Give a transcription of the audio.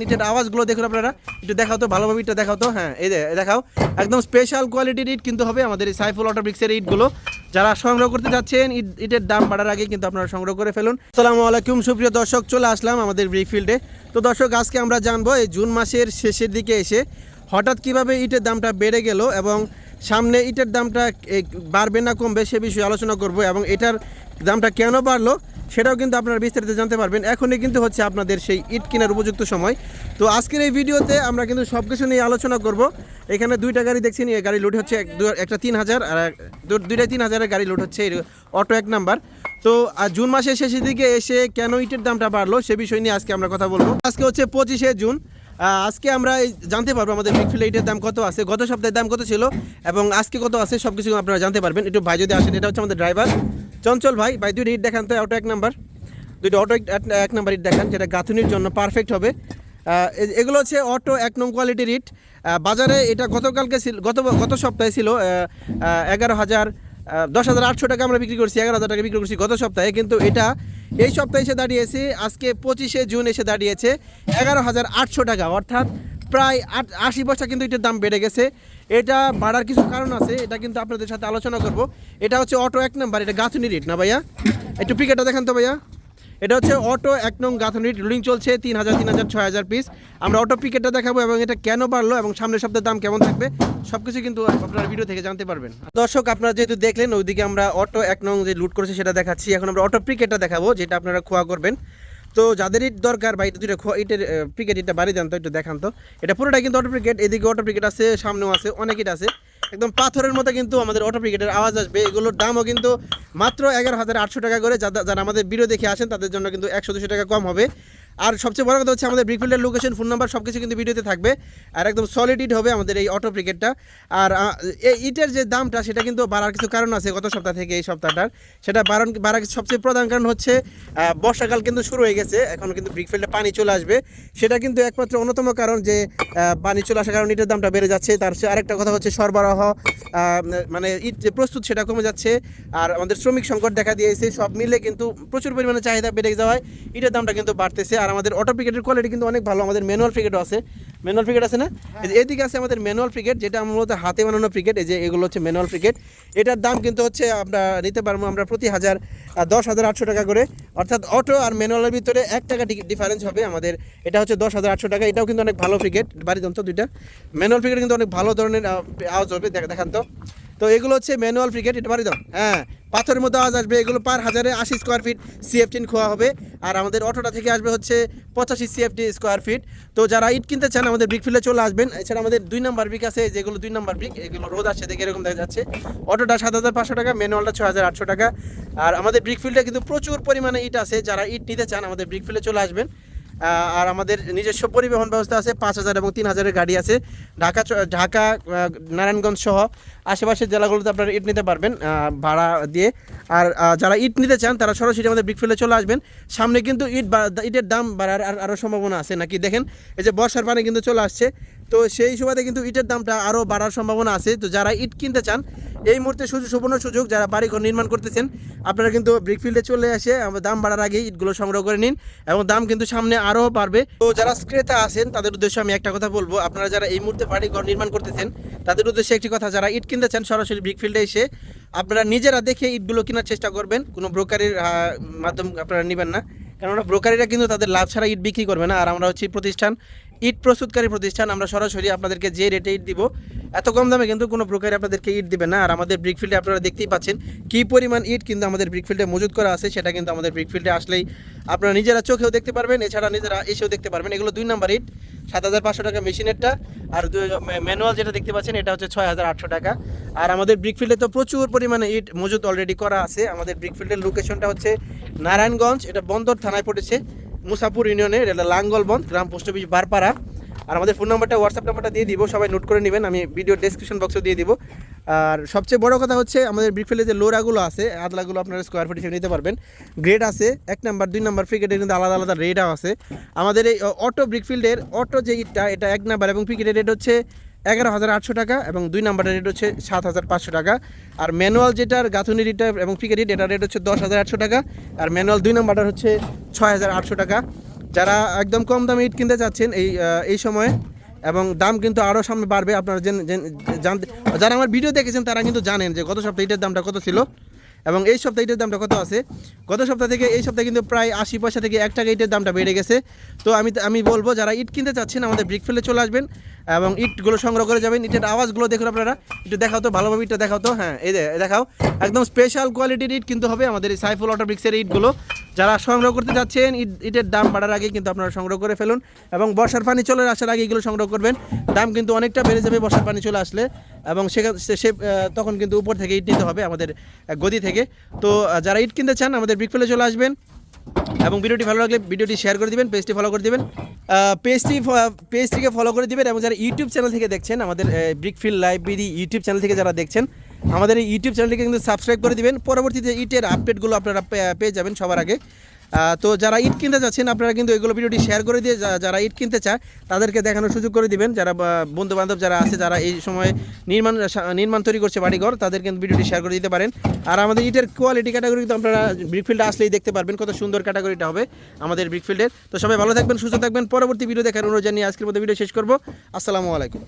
নিচের আওয়াজগুলো দেখুন আপনারা। একটু দেখাও তো, ভালোভাবে এটা দেখাও তো। হ্যাঁ এই দেখাও। একদম স্পেশাল কোয়ালিটির ইট কিন্তু হবে আমাদের এই সাইফুল অটো ব্রিক্সের ইটগুলো। যারা সংগ্রহ করতে যাচ্ছেন, ইট, ইটের দাম বাড়ার আগে কিন্তু আপনারা সংগ্রহ করে ফেলুন। আসসালামু আলাইকুম, সুপ্রিয় দর্শক, চলে আসলাম আমাদের ব্রিক ফিল্ডে তো দর্শক, আজকে আমরা জানব এই জুন মাসের শেষের দিকে এসে হঠাৎ কীভাবে ইটের দামটা বেড়ে গেল এবং সামনে ইটের দামটা বাড়বে না কমবে সে বিষয়ে আলোচনা করব এবং এটার দামটা কেন বাড়লো সেটাও কিন্তু আপনারা বিস্তারিত জানতে পারবেন। এখনই কিন্তু হচ্ছে আপনাদের সেই ইট কেনার উপযুক্ত সময়। তো আজকের এই ভিডিওতে আমরা কিন্তু সব কিছু নিয়ে আলোচনা করব। এখানে দুইটা গাড়ি দেখছি নিয়ে গাড়ি লোড হচ্ছে একটা তিন হাজার আর দুইটা তিন হাজারের গাড়ি লোড হচ্ছে অটো এক নাম্বার। তো আহ, জুন মাসের শেষের দিকে এসে কেন ইটের দামটা বাড়লো সে বিষয় নিয়ে আজকে আমরা কথা বলব। আজকে হচ্ছে পঁচিশে জুন। আজকে আমরা জানতে পারব আমাদের বিগফিল ইটের দাম কত আছে, গত সপ্তাহের দাম কত ছিল এবং আজকে কত আছে সব কিছু আপনারা জানতে পারবেন। একটু ভাই যদি আসেন, এটা হচ্ছে আমাদের ড্রাইভার চঞ্চল ভাই ভাই, দুইটা ইট দেখান তো অটো এক নাম্বার দুইটা অটো এক- নাম্বার ইট দেখান, যেটা গাঁথুনির জন্য পারফেক্ট হবে। এগুলো হচ্ছে অটো এক নং কোয়ালিটির ইট বাজারে এটা গতকালকে ছিল গত গত সপ্তাহে ছিল এগারো হাজার দশ হাজার আটশো টাকা আমরা বিক্রি করছি, এগারো হাজার টাকা বিক্রি করছি গত সপ্তাহে, কিন্তু এটা এই সপ্তাহে এসে দাঁড়িয়েছে। আজকে পঁচিশে জুন এসে দাঁড়িয়েছে। এগারো হাজার আটশো টাকা, অর্থাৎ প্রায় আট আশি পয়সা কিন্তু এটার দাম বেড়ে গেছে। এটা বাড়ার কিছু কারণ আছে, এটা কিন্তু আপনাদের সাথে আলোচনা করব। এটা হচ্ছে অটো এক নাম্বার, এটা গাঁথুনি রেট, না ভাইয়া? একটু পিকেটটা দেখান তো ভাইয়া। এটা হচ্ছে অটো, এক নং গাঁথনি রুলিং চলছে, তিন হাজার তিন হাজার, ছয় হাজার পিস আমরা অটো পিকেটটা দেখাবো এবং এটা কেন বাড়লো এবং সামনের সপ্তাহের দাম কেমন থাকবে সব কিছু কিন্তু আপনারা ভিডিও থেকে জানতে পারবেন। দর্শক, আপনারা যেহেতু দেখলেন, ওইদিকে আমরা অটো এক নং যে লুট করেছে সেটা দেখাচ্ছি। এখন আমরা অটো পিকেটটা দেখাবো, যেটা আপনারা খোয়া করবেন। তো যাদের ইট দরকার বা এটা খোয়া ইটের পিকেট এটা বাড়ি দেন তো, একটু দেখান তো। এটা পুরোটা কিন্তু অটো পিকেট এদিকে অটো পিকেট আছে, সামনেও আছে, অনেক ইট আছে। একদম পাথরের মতো কিন্তু আমাদের অটো ক্রিকেটের আওয়াজ আসবে। এগুলোর দামও কিন্তু মাত্র এগারো হাজার আটশো টাকা করে। যারা আমাদের ভিডিও দেখে আসেন, তাদের জন্য কিন্তু একশো দুশো টাকা কম হবে। আর সবচেয়ে বড় কথা হচ্ছে আমাদের ব্রিকফিল্ডের লোকেশন ফোন নাম্বার সব কিছু কিন্তু ভিডিওতে থাকবে। আর একদম সলিড ইট হবে আমাদের এই অটো ব্রিকেটটা আর আহ, এই ইটের যে দামটা সেটা কিন্তু বাড়ার কিছু কারণ আছে গত সপ্তাহ থেকে এই সপ্তাহটার। সেটা বাড়ান বাড়ার সবচেয়ে প্রধান কারণ হচ্ছে বর্ষাকাল কিন্তু শুরু হয়ে গেছে এখন কিন্তু ব্রিকফিল্ডে পানি চলে আসবে। সেটা কিন্তু একমাত্র অন্যতম কারণ যে পানি চলে আসার কারণে ইটের দামটা বেড়ে যাচ্ছে। তার আরেকটা কথা হচ্ছে সরবরাহ মানে ইট যে প্রস্তুত সেটা কমে যাচ্ছে। আর আমাদের শ্রমিক সংকট দেখা দিয়েছে সব মিলে কিন্তু প্রচুর পরিমাণে চাহিদা বেড়ে যাওয়ায় ইটের দামটা কিন্তু বাড়তেছে। আর আমাদের অটো পিকেটের কোয়ালিটি কিন্তু অনেক ভালো। আমাদের ম্যানুয়াল পিকেটও আছে। ম্যানুয়াল পিকেট আছে না? এদিকে আছে আমাদের ম্যানুয়াল পিকেট যেটা মূলত হাতে বানানো পিকেট এই যে এগুলো হচ্ছে ম্যানুয়াল পিকেট এটার দাম কিন্তু হচ্ছে আমরা নিতে পারব আমরা প্রতি হাজার দশ হাজার আটশো টাকা করে। অর্থাৎ অটো আর ম্যানুয়ালের ভিতরে এক টাকা ডিফারেন্স হবে আমাদের। এটা হচ্ছে দশ হাজার আটশো টাকা এটাও কিন্তু অনেক ভালো ক্রিকেট বাড়ি যন্ত্র দুইটা। ম্যানুয়াল ক্রিকেট কিন্তু অনেক ভালো ধরনের আওয়াজ হবে দেখ- দেখান তো। তো এগুলো হচ্ছে ম্যানুয়াল ক্রিকেট এটা বাড়ি দাও। হ্যাঁ পাথরের মতো আওয়াজ আসবে, এগুলো পার হাজারে আশি স্কোয়ার ফিট সিএফটিন খোয়া হবে। আর আমাদের অটোটা থেকে আসবে হচ্ছে পঁচাশি সিএফটি স্কোয়ার ফিট তো যারা ইট কিনতে চান, আমাদের ব্রিক ফিল্ডে চলে আসবেন। এছাড়া আমাদের দুই নাম্বার ব্রিক আছে, যেগুলো দুই নাম্বার ব্রিক এগুলো রোদ আসছে দেখে এরকম দেখা যাচ্ছে। অটোটা সাত হাজার পাঁচশো টাকা ম্যানুয়ালটা ছয় হাজার আটশো টাকা। আর আমাদের ব্রিক ফিল্ডে কিন্তু প্রচুর পরিমাণে ইট আছে। যারা ইট নিতে চান, আমাদের ব্রিক ফিল্ডে চলে আসবেন। আর আমাদের নিজস্ব পরিবহন ব্যবস্থা আছে, পাঁচ হাজার এবং তিন হাজারের গাড়ি আছে। ঢাকা ঢাকা নারায়ণগঞ্জ সহ আশেপাশের জেলাগুলোতে আপনারা ইট নিতে পারবেন ভাড়া দিয়ে। আর যারা ইট নিতে চান, তারা সরাসরি আমাদের ব্রিকফিল্ডে চলে আসবেন। সামনে কিন্তু ইট ইটের দাম বাড়ার আর- আরও সম্ভাবনা আছে নাকি? দেখেন, এই যে বর্ষার পানি কিন্তু চলে আসছে। তো সেই সুবাদে কিন্তু ইটের দামটা আরও বাড়ার সম্ভাবনা আছে। তো যারা ইট কিনতে চান এই মুহূর্তে সুযোগ সুবর্ণ সুযোগ যারা বাড়িঘর নির্মাণ করতেছেন, আপনারা কিন্তু ব্রিকফিল্ডে চলে আসে দাম বাড়ার আগেই ইটগুলো সংগ্রহ করে নিন এবং দাম কিন্তু সামনে আরও বাড়বে। তো যারা ক্রেতা আছেন, তাদের উদ্দেশ্যে আমি একটা কথা বলব, আপনারা যারা এই মুহূর্তে বাড়িঘর নির্মাণ করতেছেন, তাদের উদ্দেশ্যে একটি কথা, যারা ইট কিনতে চান, সরাসরি ব্রিকফিল্ডে এসে আপনারা নিজেরা দেখে ইটগুলো কেনার চেষ্টা করবেন। কোনো ব্রোকারের মাধ্যম আপনারা নেবেন না, কেননা ব্রোকারিরা কিন্তু তাদের লাভ ছাড়া ইট বিক্রি করবে না। আর আমরা হচ্ছি প্রতিষ্ঠান ইট প্রস্তুতকারী প্রতিষ্ঠান, আমরা সরাসরি আপনাদেরকে যে রেটে ইট দিব, এত কম দামে কিন্তু কোনো ব্রোকারি আপনাদেরকে ইট দিবে না। আর আমাদের ব্রিকফিল্ডে আপনারা দেখতেই পাচ্ছেন কী পরিমাণ ইট কিন্তু আমাদের ব্রিকফিল্ডে মজুত করা আছে, সেটা কিন্তু আমাদের ব্রিকফিল্ডে আসলেই আপনারা নিজেরা চোখেও দেখতে পারবেন, এছাড়া নিজেরা এসেও দেখতে পারবেন। এগুলো দুই নাম্বার ইট, সাত হাজার পাঁচশো টাকা মেশিনেরটা আর ম্যানুয়াল যেটা দেখতে পাচ্ছেন, এটা হচ্ছে ছয় হাজার আটশো টাকা। আর আমাদের ব্রিকফিল্ডে তো প্রচুর পরিমাণে ইট মজুত অলরেডি করা আছে। আমাদের ব্রিকফিল্ডের লোকেশনটা হচ্ছে নারায়ণগঞ্জ, এটা বন্দর থানায় পড়েছে। মুসাপুর ইউনিয়নের এটা লাঙ্গলবন্দ গ্রাম পোস্ট অফিস বারপাড়া। আর আমাদের ফোন নাম্বারটা হোয়াটসঅ্যাপ নাম্বারটা দিয়ে দিব, সবাই নোট করে নেবেন, আমি ভিডিও ডেসক্রিপশন বক্সে দিয়ে দিব। আর সবচেয়ে বড় কথা হচ্ছে, আমাদের ব্রিকফিল্ডে যে লোরাগুলো আছে, আদলাগুলো আপনারা স্কোয়ার ফুট হিসেবে নিতে পারবেন। গ্রেড আছে, এক নাম্বার দুই নাম্বার ফ্রিগেটের কিন্তু আলাদা আলাদা রেটও আছে। আমাদের এই অটো ব্রিকফিল্ডের অটো যে ইটটা, এটা এক নাম্বার এবং ফ্রিগেটের রেট হচ্ছে এগারো হাজার আটশো টাকা এবং দুই নাম্বারের রেট হচ্ছে সাত হাজার পাঁচশো টাকা। আর ম্যানুয়াল যেটার গাঁথুনি রিটার এবং ফিকে রিট এটার রেট হচ্ছে দশ হাজার আটশো টাকা। আর ম্যানুয়াল দুই নাম্বারটার হচ্ছে ছয় হাজার আটশো টাকা। যারা একদম কম দামে ইট কিনতে চাচ্ছেন এই এই সময়ে, এবং দাম কিন্তু আরও সামনে বাড়বে, আপনারা জেন- জেন- জানতে, যারা আমার ভিডিও দেখেছেন তারা কিন্তু জানেন যে গত সপ্তাহে ইটের দামটা কত ছিল। এবং এই সপ্তাহে ইটের দামটা কত আছে? গত সপ্তাহ থেকে এই সপ্তাহে কিন্তু প্রায় আশি পয়সা থেকে এক টাকা ইটের দামটা বেড়ে গেছে। তো আমি আমি বলব, যারা ইট কিনতে চাচ্ছেন, আমাদের ব্রিক ফেলে চলে আসবেন এবং ইটগুলো সংগ্রহ করে যাবেন। ইটের আওয়াজগুলো দেখুন আপনারা। একটু দেখাও তো, ভালোভাবে ইটটা দেখাও তো। হ্যাঁ এই দেখাও। একদম স্পেশাল কোয়ালিটির ইট কিন্তু হবে আমাদের এই সাইফুল অটো ব্রিক্সের ইটগুলো। যারা সংগ্রহ করতে যাচ্ছেন ইট, ইটের দাম বাড়ার আগে কিন্তু আপনারা সংগ্রহ করে ফেলুন। এবং বর্ষার পানি চলে আসার আগে এগুলো সংগ্রহ করবেন। দাম কিন্তু অনেকটা বেড়ে যাবে বর্ষার পানি চলে আসলে। এবং সে তখন কিন্তু উপর থেকে ইট নিতে হবে আমাদের গদি থেকে। তো যারা ইট কিনতে চান, আমাদের ব্রিক ফেলে চলে আসবেন। এবং ভিডিওটি ভালো লাগলে ভিডিওটি শেয়ার করে দিবেন পেজটি ফলো করে দিবেন। পেজটি পেজটিকে ফলো করে দিবেন এবং যারা ইউটিউব চ্যানেল থেকে দেখছেন, আমাদের ব্রিকফিল্ড লাইব্রেরি ইউটিউব চ্যানেল থেকে যারা দেখছেন, আমাদের এই ইউটিউব চ্যানেলটিকে কিন্তু সাবস্ক্রাইব করে দিবেন। পরবর্তীতে ইটের আপডেটগুলো আপনারা পেয়ে যাবেন সবার আগে। তো যারা ইট কিনতে যাচ্ছেন, আপনারা কিন্তু এগুলো ভিডিওটি শেয়ার করে দিয়ে যারা ইট কিনতে চায়, তাদেরকে দেখানোর সুযোগ করে দিবেন। যারা বন্ধু বান্ধব যারা আছে, যারা এই সময় নির্মাণ নির্মাণ তৈরি করছে বাড়িঘর, তাদের কিন্তু ভিডিওটি শেয়ার করে দিতে পারেন। আর আমাদের ইটের কোয়ালিটি ক্যাটাগরি কিন্তু আপনারা ব্রিকফিল্ডে আসলেই দেখতে পারবেন কত সুন্দর ক্যাটাগরিটা হবে আমাদের ব্রিকফিল্ডের তো সবাই ভালো থাকবেন, সুস্থ থাকবেন। পরবর্তী ভিডিও দেখার অনুরোধ জানিয়ে আজকের মধ্যে ভিডিও শেষ করব। আসসালামু আলাইকুম।